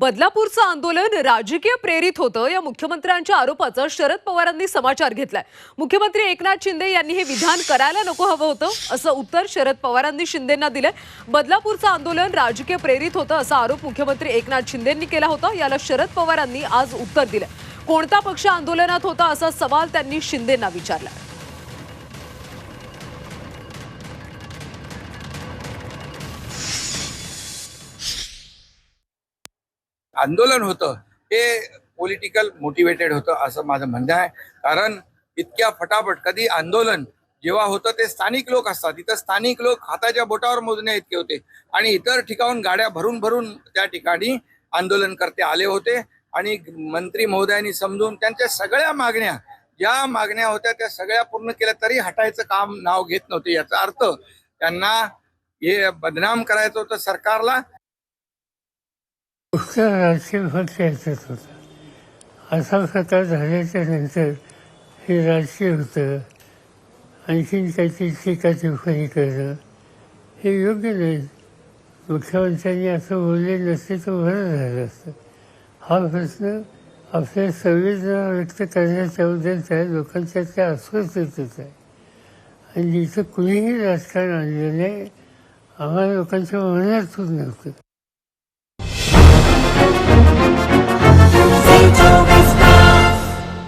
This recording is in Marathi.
बदलापूरचं आंदोलन राजकीय प्रेरित होतं. या मुख्यमंत्र्यांच्या आरोपाचा शरद पवारांनी समाचार घेतलाय. मुख्यमंत्री एकनाथ शिंदे यांनी हे विधान करायला नको हवं होतं असं उत्तर शरद पवारांनी शिंदेंना दिलंय. बदलापूरचं आंदोलन राजकीय प्रेरित होतं असा आरोप मुख्यमंत्री एकनाथ शिंदेंनी केला होता. याला शरद पवारांनी आज उत्तर दिलं कोणता पक्ष आंदोलनात होता असा सवाल त्यांनी शिंदेंना विचारला आंदोलन होतं हे पॉलिटिकल मोटिवेटेड होतं असं माझं म्हणणं आहे. कारण इतक्या फटाफट कधी आंदोलन जेव्हा होतं ते स्थानिक लोक असतात. इथं स्थानिक लोक हाताच्या बोटावर मोजण्या इतके होते. आणि इतर ठिकाणून गाड्या भरून भरून त्या ठिकाणी आंदोलनकर्ते आले होते. आणि मंत्री महोदयांनी समजून त्यांच्या सगळ्या मागण्या ज्या मागण्या होत्या त्या सगळ्या पूर्ण केल्या तरी हटायचं काम नाव घेत नव्हते याचा अर्थ त्यांना हे बदनाम करायचं होतं सरकारला. नुसतं राजकीय फक्त याच्यात होता असा स्वतः झाल्याच्यानंतर हे राजकीय होतं. आणखीन काहीतरी टीका टिप्पणी करणं. हे योग्य नाही. मुख्यमंत्र्यांनी असं बोलले नसते तर बरं झालं असतं. हा प्रश्न आपल्या संवेदना व्यक्त करण्याच्या बद्दल त्या लोकांच्या त्या अस्वस्थतेत आहे. आणि जिथं कुणीही राजकारण आणलं नाही. आम्हाला लोकांच्या मनातून नव्हतं.